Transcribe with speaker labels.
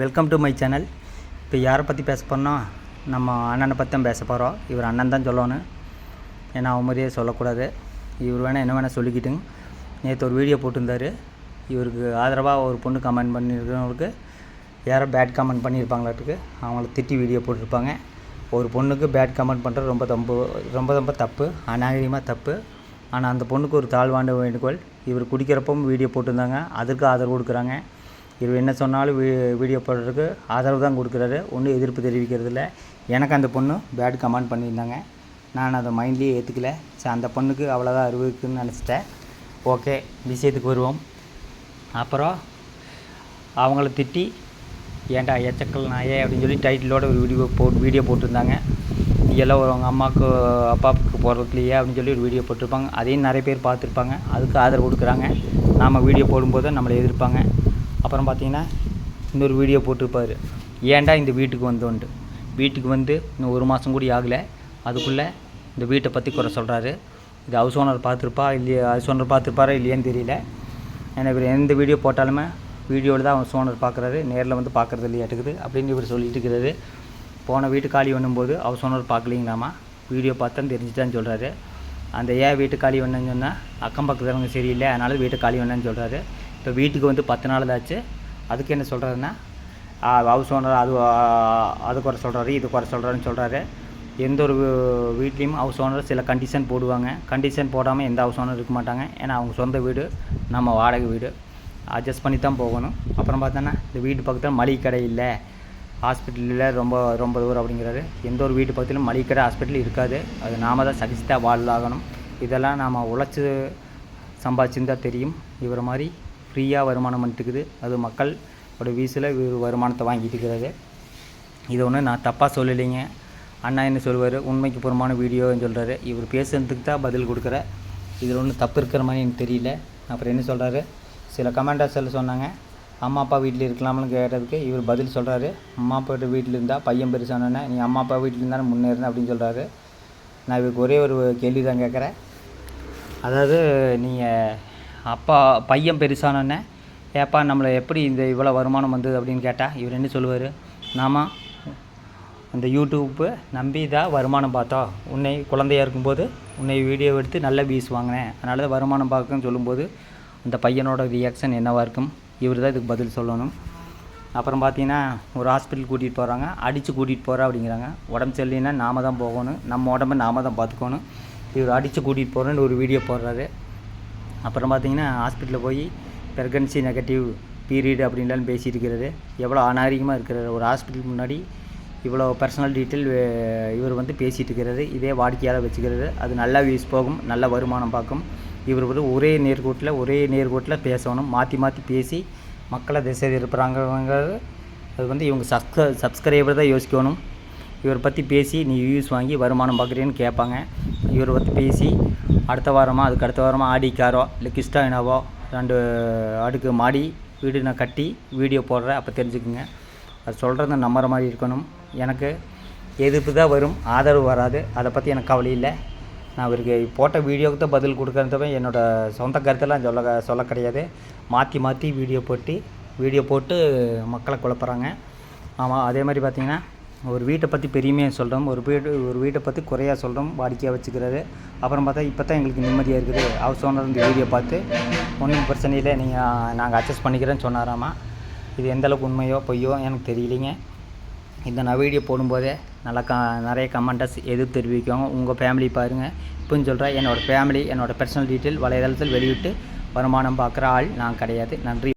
Speaker 1: Welcome to my channel இப்போ யாரை பற்றி பேச போறோம்னா நம்ம அண்ணனை பற்றி தான் பேச போகிறோம் இவர் அண்ணன் தான் சொல்லணும். ஏன்னா அவன் மாதிரியே சொல்லக்கூடாது. இவர் வேணால் என்ன வேணால் சொல்லிக்கிட்டுங்க. நேற்று ஒரு வீடியோ போட்டிருந்தாரு. இவருக்கு ஆதரவாக ஒரு பொண்ணு கமெண்ட் பண்ணியிருக்கிறவங்களுக்கு யாரோ பேட் கமெண்ட் பண்ணியிருப்பாங்களாட்டுக்கு அவங்கள திட்டி வீடியோ போட்டிருப்பாங்க. ஒரு பொண்ணுக்கு பேட் கமெண்ட் பண்ணுறது ரொம்ப தம்பு ரொம்ப ரொம்ப தப்பு அநாகரிகமாக தப்பு. ஆனால் அந்த பொண்ணுக்கு ஒரு தாழ்வாண்ட வேண்டுகோள். இவர் குடிக்கிறப்பவும் வீடியோ போட்டிருந்தாங்க. அதுக்கு ஆதரவு கொடுக்குறாங்க. இவர் என்ன சொன்னாலும் வீ வீடியோ போடுறதுக்கு ஆதரவு தான் கொடுக்குறாரு. ஒன்றும் எதிர்ப்பு தெரிவிக்கிறது இல்லை எனக்கு அந்த பொண்ணு பேட் கமெண்ட் பண்ணியிருந்தாங்க. நான் அதை மைண்ட்லேயே ஏற்றுக்கல சரி அந்த பொண்ணுக்கு அவ்வளோதான் அறிவு இருக்குதுன்னு நினச்சிட்டேன். ஓகே விஷயத்துக்கு வருவோம். அப்புறம் அவங்கள திட்டி ஏன்டா எச்சக்கல் நாயே அப்படின்னு சொல்லி டைட்டிலோட ஒரு வீடியோ போட்டு வீடியோ போட்டிருந்தாங்க. நீ எல்லாம் ஒரு அவங்க அம்மாவுக்கு அப்பாவுக்கு போடுறதுலையே அப்படின்னு சொல்லி ஒரு வீடியோ போட்டிருப்பாங்க. அதையும் நிறைய பேர் பார்த்துருப்பாங்க. அதுக்கு ஆதரவு கொடுக்குறாங்க. நாம் வீடியோ போடும்போது நம்மளை எதிர்ப்பாங்க. அப்புறம் பார்த்தீங்கன்னா இன்னொரு வீடியோ போட்டிருப்பார். ஏன்டா இந்த வீட்டுக்கு வந்தோன்ட்டு. வீட்டுக்கு வந்து இன்னும் ஒரு மாதம் கூட ஆகலை. அதுக்குள்ளே இந்த வீட்டை பற்றி குறை சொல்கிறாரு இது ஹவுஸ் ஓனர் பார்த்துருப்பா இல்லையா? ஹவுஸ் ஓனர் பார்த்துருப்பாரா இல்லையான்னு தெரியல. ஏன்னா இவர் எந்த வீடியோ போட்டாலுமே வீடியோவில் தான் ஹவுஸ் ஓனர் பார்க்குறாரு. நேரில் வந்து பார்க்குறது இல்லையாட்டுக்குது அப்படின்னு இவர் சொல்லிட்டு இருக்கிறாரு. போன வீட்டு காலி பண்ணும்போது ஹவுஸ் ஓனர் பார்க்கலீங்களாமா? வீடியோ பார்த்தா தெரிஞ்சுட்டான்னு சொல்கிறாரு அந்த ஏன் வீட்டு காலி பண்ணேன்னு சொன்னால் அக்கம் பக்கத்துலவங்க சரியில்லை. அதனால வீட்டை காலி பண்ணேன்னு சொல்கிறாரு இப்போ வீட்டுக்கு வந்து பத்து நாள் ஆச்சு அதுக்கு என்ன சொல்கிறதுன்னா ஹவுஸ் ஓனர் அது அது குறை சொல்கிறாரு இது குறை சொல்கிறாருன்னு சொல்கிறாரு எந்த ஒரு வீட்லேயும் ஹவுஸ் ஓனர் சில கண்டிஷன் போடுவாங்க. கண்டிஷன் போடாமல் எந்த ஹவுஸ் ஓனர் இருக்க மாட்டாங்க. ஏன்னா அவங்க சொந்த வீடு நம்ம வாடகை வீடு. அட்ஜஸ்ட் பண்ணி தான் போகணும். அப்புறம் பார்த்தோன்னா இந்த வீட்டு பக்கத்தில் மளிகை கடை இல்லை ஹாஸ்பிட்டலில் ரொம்ப ரொம்ப தூரம் அப்படிங்கிறாரு. எந்த ஒரு வீட்டு பக்கத்திலும் மளிகை கடை ஹாஸ்பிட்டல் இருக்காது. அது நாம் தான் சகிச்சு தான் வாழ்லாகணும் இதெல்லாம் நாம் உழைச்சி சம்பாதிச்சிருந்தா தெரியும். இவரை மாதிரி ஃப்ரீயாக வருமானம் பண்ணிட்டுக்குது அது மக்களோட வீசில் இவர் வருமானத்தை வாங்கிட்டு இருக்கிறது இது ஒன்று நான் தப்பாக சொல்லலைங்க. அண்ணா என்ன சொல்லுவார் உண்மைக்கு புறமான வீடியோன்னு சொல்கிறாரு இவர் பேசுகிறதுக்கு தான் பதில் கொடுக்குற. இதில் ஒன்றும் தப்பு இருக்கிற மாதிரி எனக்கு தெரியல. அப்புறம் என்ன சொல்கிறாரு சில கமெண்டர்ஸ் எல்லாம் சொன்னாங்க அம்மா அப்பா வீட்டில் இருக்கலாம்னு கேட்டதுக்கு இவர் பதில் சொல்கிறாரு அம்மா அப்பா வீட்டில் இருந்தால் பையன் பெருசானே நீ அம்மா அப்பா வீட்டில் இருந்தாலும் முன்னேறின அப்படின்னு சொல்கிறாரு நான் இவருக்கு ஒரே ஒரு கேள்வி தான் கேட்குறேன் அதாவது நீங்கள் அப்பா பையன் பெருசானோடனே ஏப்பா நம்மளை எப்படி இந்த இவ்வளோ வருமானம் வந்தது? அப்படின்னு கேட்டால் இவர் என்ன சொல்லுவார்? நாம் அந்த யூடியூப்பு நம்பி தான் வருமானம் பார்த்தோம் உன்னை குழந்தையா இருக்கும்போது உன்னை வீடியோ எடுத்து நல்ல வியூஸ் வாங்கினேன். அதனால தான் வருமானம் பார்க்குன்னு சொல்லும்போது அந்த பையனோட ரியாக்ஷன் என்னவாக இருக்கும்? இவர் தான் இதுக்கு பதில் சொல்லணும். அப்புறம் பார்த்தீங்கன்னா ஒரு ஹாஸ்பிட்டல் கூட்டிகிட்டு போகிறாங்க அடித்து கூட்டிகிட்டு போகிறா அப்படிங்கிறாங்க. உடம்பு சரியில்லைன்னா நாம தான் போகணும். நம்ம உடம்ப நாம தான் பார்த்துக்கணும். இவர் அடித்து கூட்டிகிட்டு போகிறேன்னு ஒரு வீடியோ போடுறாரு. அப்புறம் பார்த்தீங்கன்னா ஹாஸ்பிட்டலில் போய் ப்ரெக்னன்சி நெகட்டிவ் பீரியட் அப்படின்லாம் பேசிட்டு இருக்கிறது எவ்வளோ அநாகரிகமாக இருக்கிறார். ஒரு ஹாஸ்பிட்டல் முன்னாடி இவ்வளோ பர்சனல் டீட்டெயில் இவர் வந்து பேசிகிட்டு இருக்கிறது இதே வாடிக்கையால் வச்சுக்கிறது அது நல்லா யூஸ் போகும். நல்ல வருமானம் பார்க்கும். இவர் வந்து ஒரே நேர்கோட்டில் ஒரே நேர்கோட்டில் பேசணும். மாற்றி மாற்றி பேசி மக்களை திசை திருப்புறாங்கிறது அது வந்து இவங்க சப்ஸ்க சப்ஸ்கிரைபர் தான் யோசிக்கணும். இவரை பற்றி பேசி நீ வியூஸ் வாங்கி வருமானம் பார்க்குறேன்னு கேட்பாங்க. இவரை பற்றி பேசி அடுத்த வாரமாக அதுக்கு அடுத்த வாரமாக ஆடி காரோ இல்லை கிறிஸ்டாயினாவோ ரெண்டு அடுக்கு மாடி வீடு நான் கட்டி வீடியோ போடுறேன் அப்போ தெரிஞ்சுக்குங்க. அது சொல்கிறத நம்புற மாதிரி இருக்கணும். எனக்கு எதிர்ப்பு தான் வரும் ஆதரவு வராது. அதை பற்றி எனக்கு கவலை இல்லை. நான் அவருக்கு போட்ட வீடியோவுக்கு தான் பதில் கொடுக்குறதுவே என்னோடய சொந்த கருத்தெல்லாம் சொல்ல சொல்ல கிடையாது. மாற்றி மாற்றி வீடியோ போட்டு வீடியோ போட்டு மக்களை குழப்புறாங்க. ஆமாம் அதே மாதிரி பார்த்திங்கன்னா ஒரு வீட்டை பற்றி பெருமையாக சொல்கிறோம் ஒரு வீடு ஒரு வீட்டை பற்றி குறையாக சொல்கிறோம் வாடிக்கையாக வச்சுக்கிறாரு. அப்புறம் பார்த்தா இப்போ தான் எங்களுக்கு நிம்மதியாக இருக்குது. ஹவுஸ் ஓனர் இந்த வீடியோ பார்த்து. ஒன்றும் பிரச்சனை இல்லை நீங்கள் நாங்கள் அட்ஜஸ்ட் பண்ணிக்கிறேன்னு சொன்னாராமா. இது எந்த அளவுக்கு உண்மையோ பொய்யோ எனக்கு தெரியலைங்க. இந்த நான் வீடியோ போடும்போதே நல்லா க நிறைய கமெண்டஸ் எதிர்ப்பு தெரிவிக்கோங்க உங்கள் ஃபேமிலி பாருங்கள் இப்போன்னு சொல்கிறேன் என்னோடய ஃபேமிலி என்னோடய பர்சனல் டீட்டெயில் வலைதளத்தில் வெளியிட்டு வருமானம் பார்க்குற ஆள் நான் கிடையாது. நன்றி.